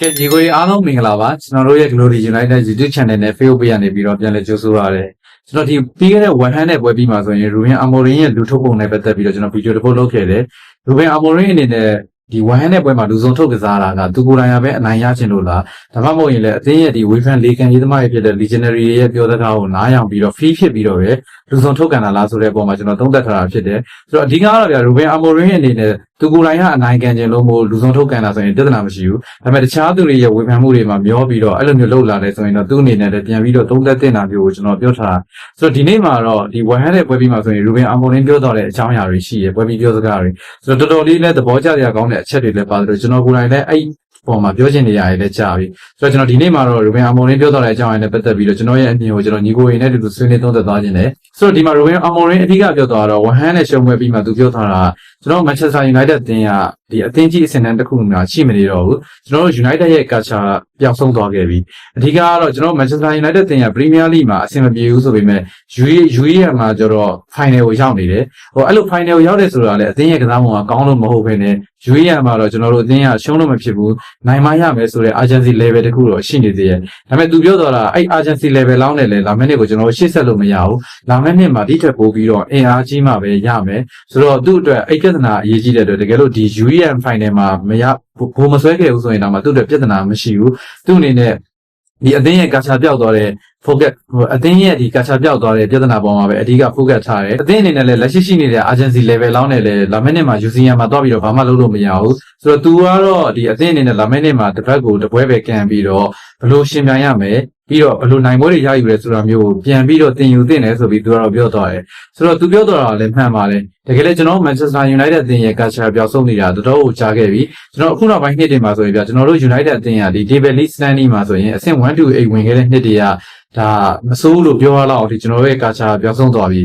ကဲညီကိုကြီးအားလုံးမင်္ဂလာပါကျွန်တော်တို့ရဲ့ Glory United YouTube Channel နဲ့ Facebook Page ကနေပြီးတော့ပြန်လည်ကြိုဆိုပါရစေကျွန်တော်ဒီပြီးခဲ့တဲ့ One Hand နဲ့ပွဲပြီးမှဆိုရင် Ruben Amorim ရဲ့လူထုတ်ပုံနဲ့ပတ်သက်ပြီးတော့ကျွန်တော်ဗီဒီယိုတစ်ပုဒ်လုပ်ခဲ့တယ် Ruben Amorim အနေနဲ့ဒီ One Hand နဲ့ပွဲမှာလူဆုံးထုတ်ကစားတာကသူကိုယ်တိုင်ရပဲအနိုင်ရခြင်းလို့လားဒါမှမဟုတ်ရင်လည်းအသင်းရဲ့ဒီ Wayfan လေးကန်ရေးသမားရဲ့ဖြစ်တဲ့ Legendary ရဲ့ပြောစကားကိုနားယောင်ပြီးတော့ free ဖြစ်ပြီးတော့ပဲလူဆုံးထုတ်ကန်တာလားဆိုတဲ့အပေါ်မှာကျွန်တော်သုံးသပ်ထားတာဖြစ်တယ်ဆိုတော့အဓိကတော့ဗျာ Ruben Amorim အနေနဲ့ သူကိုယ်တိုင်ကအနိုင်ကန်ခြင်းလို့မို့လူဆုံးထုတ်ကန်တာဆိုရင်ပြဿနာမရှိဘူးဒါပေမဲ့တခြားသူတွေရဲ့ဝေဖန်မှုတွေမှာမျောပြီးတော့အဲ့လိုမျိုးလှုပ်လာတယ်ဆိုရင်တော့သူ့အနေနဲ့လည်းပြန်ပြီးတော့သုံးသက်တင်တာမျိုးကိုကျွန်တော်ပြောထားတာဆိုတော့ဒီနေ့မှာတော့ဒီဝဟန်တဲ့ပွဲပြီးမှဆိုရင်ရူဘင်အမော်လင်းပြောတော့တဲ့အကြောင်းအရာတွေရှိရယ်ပွဲပြီးပြောစကားတွေဆိုတော့တော်တော်လေးလည်းသဘောကျစရာကောင်းတဲ့အချက်တွေလည်းပါတယ်ကျွန်တော်ကိုယ်တိုင်လည်းအဲ့ပေါ်မှာပြောချင်နေရတယ်လည်းကြားပြီဆိုတော့ကျွန်တော်ဒီနေ့မှာတော့ရူဘင်အမော်လင်းပြောတော့တဲ့အကြောင်းအရာနဲ့ပတ်သက်ပြီးတော့ကျွန်တော်ရဲ့အမြင်ကိုကျွန်တော်ညီကိုရင်းနဲ့တူတူဆွေးနွေးသုံးသပ်သွားခြင်းတယ်ဆိုတော့ဒီမှာရူဘင်အမော်လင်းအဓိကပြောသွားတော့ဝဟန်နဲ့ရှုံးပွဲပြီးမှသူပြောထားတာ ကျွန်တော်မန်ချက်စတာယူနိုက်တက်အသင်းကဒီအသင်းကြီးအဆင့်တန်းတစ်ခုမှရှိမနေတော့ဘူးကျွန်တော်တို့ United ရဲ့ culture ပျောက်ဆုံးသွားခဲ့ပြီအဓိကကတော့ကျွန်တော် Manchester United တင်ရ Premier League မှာအဆင်မပြေဘူးဆိုပေမဲ့ UE UE မှာကျတော့ final ကိုရောက်နေတယ်ဟိုအဲ့လို final ကိုရောက်တယ်ဆိုတာလည်းအသင်းရဲ့ကစားပုံကကောင်းလို့မဟုတ်ဘဲနဲ့ UE မှာတော့ကျွန်တော်တို့အသင်းကရှုံးလို့မဖြစ်ဘူးနိုင်မရမယ်ဆိုတဲ့ agency level တခုတော့ရှိနေသေးတယ်ဒါပေမဲ့သူပြောတော့တာအဲ့ agency level လောက်နဲ့လေလာမယ့်နှစ်ကိုကျွန်တော်တို့ရှေ့ဆက်လို့မရဘူးလာမယ့်နှစ်မှာဒီထက်ပိုပြီးတော့အင်အားကြီးမှပဲရမယ်ဆိုတော့သူ့အတွက်အဲ့ပြဿနာအရေးကြီးတဲ့အတွက်တကယ်လို့ဒီ UE final မှာမရဘိုးမဆွဲခဲ့ဘူးဆိုရင်တော့မှသူ့အတွက်ပြဿနာမရှိဘူးသူ့အနေနဲ့ဒီအသင်းရဲ့ကာချာပြောက်သွားတဲ့ focus အသင်းရဲ့ဒီကာချာပြောက်သွားတဲ့ပြဿနာပေါ်မှာပဲအဓိက focus ထားတယ်အသင်းအနေနဲ့လည်းလက်ရှိရှိနေတဲ့ agency level လောက်နဲ့လည်းလာမယ့်နှစ်မှာ UCM မှာတော့ပြီးတော့ဘာမှလုပ်လို့မရဘူးဆိုတော့ तू ကတော့ဒီအသင်းအနေနဲ့လာမယ့်နှစ်မှာတပတ်ကိုတပွဲပဲကန်ပြီးတော့ဘလို့ရှင်ပြိုင်ရမယ်ပြီးတော့ဘလို့နိုင်ပွဲတွေရယူရဲဆိုတာမျိုးကိုပြန်ပြီးတော့တင်ယူတင်တယ်ဆိုပြီးသူကတော့ပြောသွားတယ်ဆိုတော့သူပြောသွားတာလည်းမှန်ပါတယ်တကယ်လည်းကျွန်တော် Manchester United အသင်းရဲ့ culture ပြောင်းဆုံးနေတာတော်တော်ကိုကြားခဲ့ပြီကျွန်တော်အခုနောက်ပိုင်းနှစ်တွေမှာဆိုရင်ပြကျွန်တော်တို့ United အသင်းကဒီ David Lee Stanley မှာဆိုရင်အဆင့်1 2 8ဝင်ခဲ့တဲ့နှစ်တွေကဒါမဆိုးလို့ပြောရလောက်အောင်ဒီကျွန်တော်တို့ရဲ့ culture ပြောင်းဆုံးသွားပြီ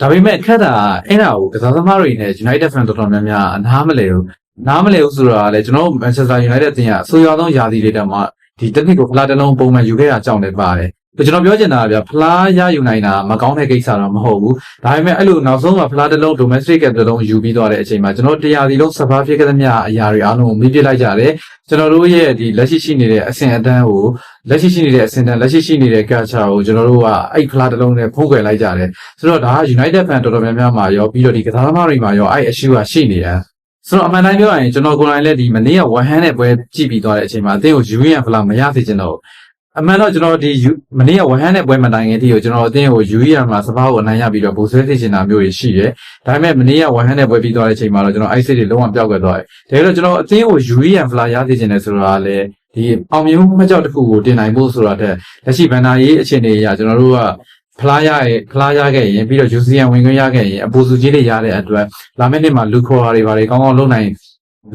ဒါပေမဲ့ခက်တာအဲ့ဒါကိုကစားသမားတွေနဲ့ United fan တော်တော်များများအနားမလဲဘူးနားမလဲဘူးဆိုတာကလည်းကျွန်တော် Manchester United အသင်းကအဆိုးရွားဆုံးယာစီတွေတောင်မှဒီ technical ဖလားတစ်လုံးပုံမှန်ယူခဲ့တာကြောင့်လည်းပါတယ် ကျွန်တော်ပြောချင်တာကဗျဖလားရယူနိုင်တာမကောင်းတဲ့ကိစ္စတော့မဟုတ်ဘူးဒါပေမဲ့အဲ့လိုနောက်ဆုံးမှာဖလားတစ်လုံး domestic ကတစ်လုံးယူပြီးသွားတဲ့အချိန်မှာကျွန်တော်တရားစီလုံးစပါးဖြစ်ခဲ့သမျှအရာတွေအားလုံးကိုမေ့ပြလိုက်ကြတယ်ကျွန်တော်တို့ရဲ့ဒီလက်ရှိရှိနေတဲ့အဆင့်အတန်းကိုလက်ရှိရှိနေတဲ့အဆင့်အတန်းလက်ရှိရှိနေတဲ့ culture ကိုကျွန်တော်တို့ကအဲ့ဖလားတစ်လုံးနဲ့ဖုံးကွယ်လိုက်ကြတယ်ဆိုတော့ဒါက United fan တော်တော်များများမှာရောပြီးတော့ဒီကစားသမားတွေမှာရောအဲ့ issue ကရှိနေတယ်ဆိုတော့အမှန်တိုင်းပြောရရင်ကျွန်တော်ကိုယ်တိုင်လည်းဒီမနေ့ကဝဟန်နဲ့ပွဲကြည့်ပြီးသွားတဲ့အချိန်မှာအသင်းကို UN ဖလားမရစေချင်တော့ အမှန်တော့ကျွန်တော်ဒီမနေ့ကဝဟန်နဲ့ပွဲမတိုင်ခင်တည်းကိုကျွန်တော်အသင်းကို UN မှာစပါးကိုအနိုင်ရပြီးတော့ဗိုလ်ဆွဲသိချင်တာမျိုးတွေရှိတယ်။ဒါပေမဲ့မနေ့ကဝဟန်နဲ့ပွဲပြီးသွားတဲ့အချိန်မှာတော့ကျွန်တော်အိုက်စစ်တွေလုံးဝပျောက်ခဲ့သွားတယ်။ဒါကြောင့်ကျွန်တော်အသင်းကို UN ဖလားရစေချင်တယ်ဆိုတာကလည်းဒီအောင်မြင်မှုမကြောက်တစ်ခုကိုတင်နိုင်ဖို့ဆိုတာတဲ့လက်ရှိဘန်နာရေးအခြေအနေအရကျွန်တော်တို့ကဖလားရရဲ့ဖလားရခဲ့ရင်ပြီးတော့ UCN ဝင်ခွင့်ရခဲ့ရင်အပူစုကြီးတွေရတဲ့အတွက်လာမယ့်နှစ်မှာလူခေါ်တာတွေဘာတွေကောင်းကောင်းလုပ်နိုင်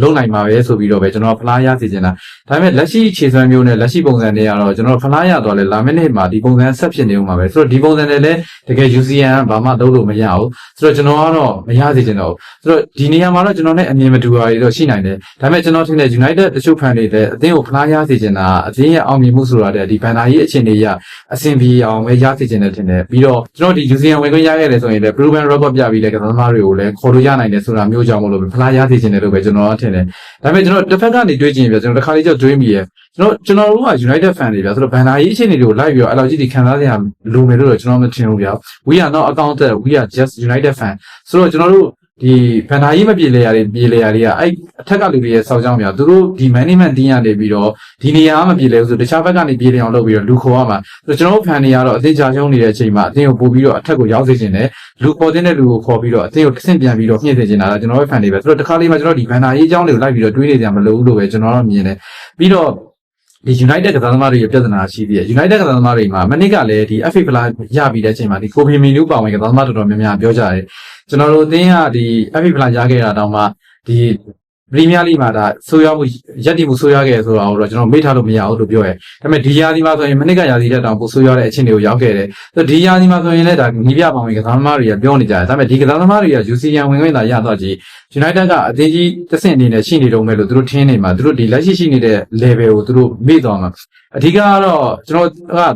လုပ်နိုင်မှာပဲဆိုပြီးတော့ပဲကျွန်တော်ဖလားရစီချင်တာဒါပေမဲ့လက်ရှိခြေစွမ်းမျိုးနဲ့လက်ရှိပုံစံတွေကတော့ကျွန်တော်ဖလားရတော့လေလာမယ့်နေ့မှာဒီပုံစံဆက်ဖြစ်နေဦးမှာပဲဆိုတော့ဒီပုံစံနဲ့လည်းတကယ် UCN ဘာမှလုပ်လို့မရဘူးဆိုတော့ကျွန်တော်ကတော့မရစီချင်တော့ဘူးဆိုတော့ဒီနေရာမှာတော့ကျွန်တော်နဲ့အမြင်မတူတာတွေတော့ရှိနိုင်တယ်ဒါပေမဲ့ကျွန်တော်ထင်တယ် United တချို့ဖန်တွေလည်းအသင်းကိုဖလားရစီချင်တာအသင်းရဲ့အောင်မြင်မှုဆိုတာတဲ့ဒီဘန်နာကြီးအခြေအနေရအဆင်ပြေအောင်ပဲရစီချင်တယ်ထင်တယ်ပြီးတော့ကျွန်တော်ဒီ UCN ဝင်ခွင့်ရခဲ့တယ်ဆိုရင်လည်း proven record ပြပြီးတဲ့ကစားသမားတွေကိုလည်းခေါ်လို့ရနိုင်တယ်ဆိုတာမျိုးကြောင့်မလို့ဖလားရစီချင်တယ်လို့ပဲကျွန်တော်ထင်တယ်ဒါပေမဲ့ကျွန်တော်တစ်ဖက်ကနေတွေးကြည့်ရင်ပြကျွန်တော်တစ်ခါလေးကြောက်တွေးမိရယ်ကျွန်တော်ကျွန်တော်တို့က United fan တွေဗျာဆိုတော့ဘန်နာကြီးအခြေအနေတွေကိုလိုက်ပြီးတော့အဲ့လိုကြီးဒီခံစားရလိုမယ်လို့တော့ကျွန်တော်မထင်ဘူးဗျာ we are not accounted we are just United fan ဆိုတော့ကျွန်တော်တို့ ဒီဘန်နာကြီးမပြေလေရတွေပြေလေရတွေကအဲ့အထက်ကလူတွေရဲ့စောက်ကြောင်းများသူတို့ဒီ management တင်းရနေပြီးတော့ဒီနေရာမပြေလေဘူးဆိုတခြားဘက်ကနေပြေလေအောင်လုပ်ပြီးတော့လူခေါ်ရမှာဆိုတော့ကျွန်တော်တို့ဖန်တွေကတော့အသေးချာရှုံးနေတဲ့အချိန်မှာအတင်းကိုပို့ပြီးတော့အထက်ကိုရောက်စေခြင်းနဲ့လူခေါ်တဲ့လူကိုခေါ်ပြီးတော့အတင်းကိုတစ်ဆင့်ပြန်ပြီးတော့မြင့်စေခြင်းတာကျွန်တော်တို့ဖန်တွေပဲဆိုတော့တခါလေးမှာကျွန်တော်ဒီဘန်နာကြီးအကြောင်းတွေကိုလိုက်ပြီးတော့တွေးနေကြမလို့ဘူးလို့ပဲကျွန်တော်တို့မြင်တယ်ပြီးတော့ ဒီ United ကစားသမားတွေရဲ့ပြဿနာရှိသေးတယ် United ကစားသမားတွေမှာမနစ်ကလည်းဒီ FA ဖလားရပြီးတဲ့အချိန်မှာဒီကိုဖီမီနူပါဝင်ကစားသမားတော်တော်များများပြောကြတယ်ကျွန်တော်တို့အသင်းကဒီ FA ဖလားရခဲ့တာတောင်မှဒီ ပရီးမီးယားလိမှာဒါဆိုးရွားမှုရက်တည်မှုဆိုးရွားခဲ့ဆိုတာကိုတော့ကျွန်တော်မေ့ထားလို့မရဘူးလို့ပြောရဲဒါပေမဲ့ဒီယာဒီမှာဆိုရင်မနစ်ကယာဒီတဲ့တောင်ပိုဆိုးရွားတဲ့အချင်းတွေကိုရောက်ခဲ့တယ်ဆိုတော့ဒီယာဒီမှာဆိုရင်လည်းဒါညီပြပေါင်းဝင်ကစားသမားတွေကပြောနေကြတယ်ဒါပေမဲ့ဒီကစားသမားတွေက UCN ဝင်ခွင့်သာရတော့ကြီး United ကအသေးကြီးတစ်ဆင့်အနေနဲ့ရှိနေတော့မယ်လို့သူတို့ထင်းနေမှာသူတို့ဒီလက်ရှိရှိနေတဲ့ level ကိုသူတို့မေ့သွားမှာအဓိကကတော့ကျွန်တော်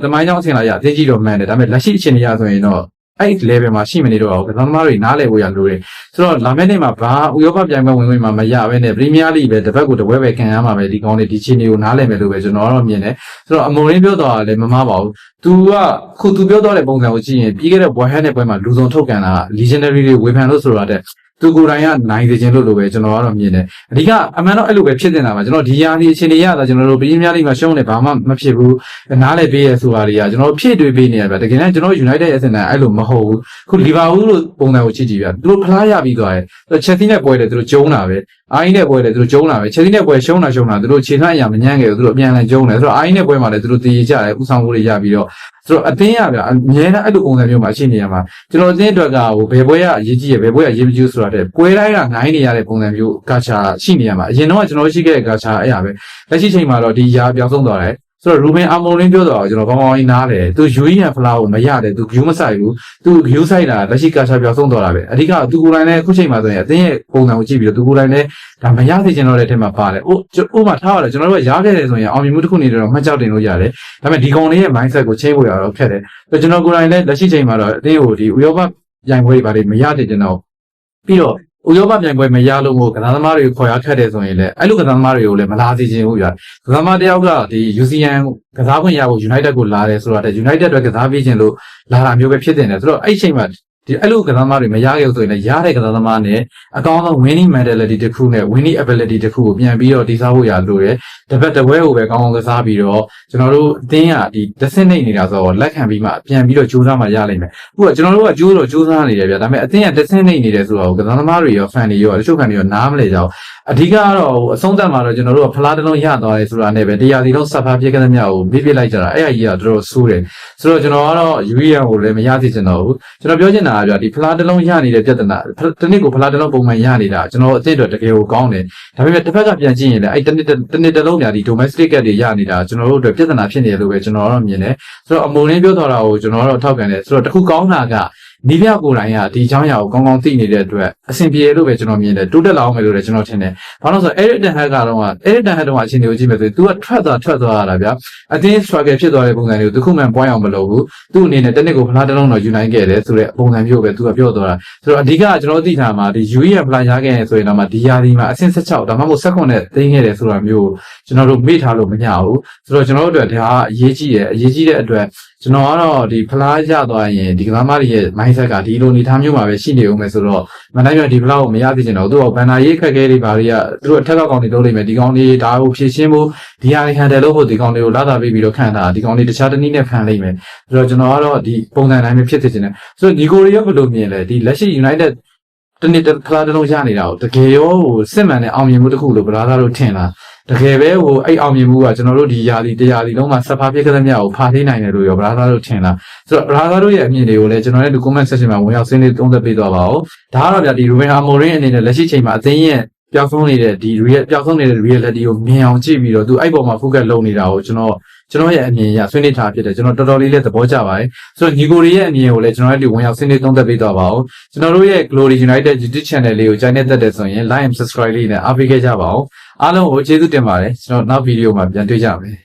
ကတမိုင်းကြောင်းအဆင်လာရအသေးကြီးတော့မှန်တယ်ဒါပေမဲ့လက်ရှိအခြေအနေရဆိုရင်တော့ အဲ့ level မှာရှိမနေတော့ဘူးကစားသမားတွေနားလည်ဖို့ရလိုတယ်ဆိုတော့လာမယ့်နေ့မှာဘာဥရောပပြိုင်ပွဲဝင်ဝင်မှာမရဘဲနဲ့ပရီးမီးယားလိပဲတစ်ပတ်ကိုတစ်ပွဲပဲခံရမှာပဲဒီကောင်းတွေဒီချင်းတွေကိုနားလည်မယ်လို့ပဲကျွန်တော်တော့မြင်တယ်ဆိုတော့အမုံရင်းပြောတော့လည်းမမှားပါဘူး तू ကခု तू ပြောတော့တဲ့ပုံစံကိုကြည့်ရင်ပြီးခဲ့တဲ့ World Hand တဲ့ပွဲမှာလူစုံထုတ်ကန်တာ legendary တွေဝေဖန်လို့ဆိုတော့တဲ့ သူကိုယ်တိုင်ကနိုင်စေခြင်းလို့လို့ပဲကျွန်တော်ကတော့မြင်တယ်အဓိကအမှန်တော့အဲ့လိုပဲဖြစ်နေတာပါကျွန်တော်ဒီယာဒီအချိန်တွေရတာကျွန်တော်တို့ပရီးမီးယားလိမှာရှုံးနေဘာမှမဖြစ်ဘူးနားလည်ပေးရဆိုတာတွေကကျွန်တော်ဖြည့်တွေးပေးနေရဗျတကယ်တမ်းကျွန်တော် United ရဲ့အစင်တန်အဲ့လိုမဟုတ်ဘူးခုလီဗာပူးလို့ပုံစံကိုကြည့်ကြည့်ဗျသူတို့ဖလားရပြီးသွားတယ်ချက်စီနဲ့ပွဲတယ်သူတို့ကျုံးတာပဲ အိုင်းနဲ့ပွဲတယ်သူတို့ကျုံးတာပဲချက်စီနဲ့ပွဲရှုံးတာရှုံးတာသူတို့ခြေလှမ်းအရာမညံ့ခဲ့ဘူးသူတို့အပြန်အလှန်ကျုံးတယ်ဆိုတော့အိုင်းနဲ့ပွဲမှာလည်းသူတို့တည်ကြတယ်ဥဆောင်မှုတွေရပြီးတော့ဆိုတော့အတင်းရဗျအမြဲတမ်းအဲ့လိုပုံစံမျိုးမှာရှိနေရမှာကျွန်တော်အတင်းအတွက်ကဟိုဘယ်ပွဲရအရေးကြီးရဘယ်ပွဲရအရေးမကြီးဆိုတာတဲ့ပွဲတိုင်းကနိုင်နေရတဲ့ပုံစံမျိုးကာချာရှိနေရမှာအရင်တော့ကျွန်တော်ရှိခဲ့တဲ့ကာချာအဲ့ရပဲလက်ရှိချိန်မှာတော့ဒီရာပြောင်းဆုံးသွားတယ် ဆိုတော့ရူဘင်အာမိုလင်းပြောတော့ကျွန်တော်ကောင်းကောင်းကြီးနားတယ်သူယူရီယန်ဖလာကိုမရတယ်သူ view မဆိုင်ဘူးသူ view ဆိုင်တာလက်ရှိကာချာပြောင်းဆုံးသွားတာပဲအဓိကသူကိုယ်တိုင်လည်းအခုချိန်မှာဆိုရင်အတင်းရဲ့ပုံစံကိုကြည့်ပြီးတော့သူကိုယ်တိုင်လည်းဒါမရစေချင်တော့တဲ့ထဲမှာပါတယ်။အိုးဥပမာထားရတယ်ကျွန်တော်တို့ကရားခဲ့တယ်ဆိုရင်အောင်မြင်မှုတစ်ခုနေတော့မှတ်ကြောက်တင်လို့ရတယ်။ဒါပေမဲ့ဒီကောင်လေးရဲ့ mindset ကိုချိန်ဖို့ရတော့ခက်တယ်။ဆိုတော့ကျွန်တော်ကိုယ်တိုင်လည်းလက်ရှိချိန်မှာတော့အတင်းကိုဒီဥရောပပြိုင်ပွဲတွေဘာတွေမရတဲ့ကျွန်တော်ပြီးတော့ ဥရောပပြိုင်ပွဲမရလို့မို့ကစားသမားတွေကိုခေါ်ရခက်တယ်ဆိုရင်လည်းအဲ့လိုကစားသမားတွေကိုလည်းမလာစေချင်ဘူးပြ။ကစားသမားတယောက်ကဒီ UCN ကစားခွင့်ရဖို့ United ကိုလာတယ်ဆိုတော့ United အတွက်ကစားပေးခြင်းလို့လာတာမျိုးပဲဖြစ်တင်တယ်ဆိုတော့အဲ့ဒီချိန်မှာ ဒီအဲ့လိုကစားသမားတွေမရခဲ့ဘူးဆိုရင်လည်းရတဲ့ကစားသမားနဲ့အကောင်းဆုံး winning mentality တစ်ခုနဲ့ winning ability တစ်ခုကိုပြန်ပြီးတော့တည်ဆောက်ဖို့ရလိုတယ်။တစ်ပတ်တစ်ပွဲကိုပဲကောင်းကောင်းကစားပြီးတော့ကျွန်တော်တို့အတင်းကဒီတစ်ဆင့်နေနေတာဆိုတော့လက်ခံပြီးမှပြန်ပြီးတော့ကြိုးစားမှရလိမ့်မယ်။အခုကကျွန်တော်တို့ကကြိုးတော့ကြိုးစားနေတယ်ဗျာ။ဒါပေမဲ့အတင်းကတစ်ဆင့်နေနေတယ်ဆိုတော့ကစားသမားတွေရော fan တွေရောတချို့ fan တွေရောနားမလဲကြဘူး။အဓိကတော့အဆုံးသတ်မှာတော့ကျွန်တော်တို့ကဖလားတစ်လုံးရသွားတယ်ဆိုတာနဲ့ပဲတရားစီလုံးဆက်ဖားပြည့်ကတဲ့မြတ်ကိုပြပြလိုက်ကြတာအဲ့အကြီးကတော်တော်ဆိုးတယ်။ဆိုတော့ကျွန်တော်ကတော့ UEN ကိုလည်းမရသိချင်တော့ဘူး။ကျွန်တော်ပြောချင်တာကဗျာဒီဖလားတစ်လုံးရနေတဲ့ပြဿနာတစ်နှစ်ကိုဖလားတစ်လုံးပုံမှန်ရနေတာကျွန်တော်အစ်အတွက်တကယ်ကိုကောင်းတယ်။ဒါပေမဲ့တစ်ဖက်ကပြန်ကြည့်ရင်လည်းအဲ့တစ်နှစ်တစ်နှစ်တစ်လုံးဗျာဒီ domestic ကတွေရနေတာကျွန်တော်တို့အတွက်ပြဿနာဖြစ်နေတယ်လို့ပဲကျွန်တော်ကတော့မြင်တယ်။ဆိုတော့အမုံရင်းပြောတော့တာကိုကျွန်တော်ကတော့ထောက်ခံတယ်။ဆိုတော့တခုကောင်းတာက နီးပြကိုယ်တိုင်ကဒီအကြောင်းအရာကိုကောင်းကောင်းသိနေတဲ့အတွက်အဆင်ပြေလို့ပဲကျွန်တော်မြင်တယ်တိုးတက်လာအောင်မယ်လို့လည်းကျွန်တော်ထင်တယ်။ဘာလို့လဲဆိုတော့ Eric Ten Hag ကတော့ Eric Ten Hag တုန်းကအချိန်တွေကိုကြည့်မယ်ဆိုရင် तू ကထွက်သွားထွက်သွားရတာဗျာ။အတင်း struggle ဖြစ်သွားတဲ့ပုံစံတွေကိုတစ်ခုမှပွားအောင်မလုပ်ဘူး။သူ့အနေနဲ့တစ်နှစ်ကိုဖလားတစ်လုံးတော့ယူနိုင်ခဲ့တယ်ဆိုတဲ့ပုံစံမျိုးပဲ तू ကပြောသွားတာ။ဆိုတော့အဓိကကျွန်တော်သိထားမှာဒီ UE ဖလားရခဲ့ရင်ဆိုရင်တော့မှဒီယာဒီမှာအဆင့်16ဒါမှမဟုတ်16နဲ့သိမ်းခဲ့တယ်ဆိုတာမျိုးကျွန်တော်တို့မေ့ထားလို့မရဘူး။ဆိုတော့ကျွန်တော်တို့အတွက်ဒါကအရေးကြီးတယ်အရေးကြီးတဲ့အတွက်ကျွန်တော်ကတော့ဒီဖလားရသွားရင်ဒီကစားမတွေရဲ့ mindset ကဒီလိုအနေထားမျိုးမှာပဲရှိနေဦးမယ်ဆိုတော့မနိုင်ရဒီဖလားကိုမရသိချင်တော့သူကဘန်နာရေးခက်ခဲတွေဘာတွေကသူတို့အထက်ကကောင်တွေလုပ်လိမ့်မယ်ဒီကောင်တွေဒါကိုဖြည့်ရှင်းဖို့ဒီဟာတွေဟန်တယ်လို့ဖို့ဒီကောင်တွေကိုလာတာပေးပြီးတော့ခံတာဒီကောင်တွေတခြားတစ်နည်းနဲ့ဖန်လိမ့်မယ်ဆိုတော့ကျွန်တော်ကတော့ဒီပုံစံတိုင်းပဲဖြစ်ဖြစ်ချင်တယ်ဆိုတော့ဒီကိုရီရောဘယ်လိုမြင်လဲဒီလက်ရှိ United တနေ့တစ်ခါတလုံးရနေတာကိုတကယ်ရောဟိုစစ်မှန်တဲ့အောင်မြင်မှုတစ်ခုလို့ဗလာသားတို့ထင်လား တကယ်ပဲဟိုအဲ့အောင်မြင်မှုကကျွန်တော်တို့ဒီယာဒီတရားဒီလုံးမှာစဖာပြည့်ကတဲ့မြတ်ကိုဖာထိနိုင်တယ်လို့ရောဗလာသားတို့ထင်လားဆိုတော့ဗလာသားတို့ရဲ့အမြင်တွေကိုလည်းကျွန်တော်လည်းဒီ comment section မှာဝင်ရောက်ဆင်းလေးသုံးသပ်ပေးသွားပါဦးဒါကတော့ဗျာဒီ Ruben Amorim အနေနဲ့လက်ရှိချိန်မှာအသင်းရဲ့ ပျောက်ဆုံးနေတဲ့ဒီ real ပျောက်ဆုံးနေတဲ့ reality ကိုမြင်အောင်ကြည့်ပြီးတော့သူအဲ့ပေါ်မှာ focus လုပ်နေတာကိုကျွန်တော်ကျွန်တော်ရဲ့အမြင်အရဆွေးနွေးထားဖြစ်တယ်ကျွန်တော်တော်တော်လေးလည်းသဘောကျပါတယ်ဆိုတော့ညီကိုတွေရဲ့အမြင်ကိုလည်းကျွန်တော်တို့ဝင်ရောက်ဆွေးနွေးသုံးသပ်ပေးသွားပါဦးကျွန်တော်တို့ရဲ့ Glory United YouTube channel လေးကိုကြိုက်နေတဲ့တဲ့ဆိုရင် like and subscribe လေးနဲ့အားပေးခဲ့ကြပါဦးအားလုံးကိုကျေးဇူးတင်ပါတယ်ကျွန်တော်နောက်ဗီဒီယိုမှာပြန်တွေ့ကြမယ်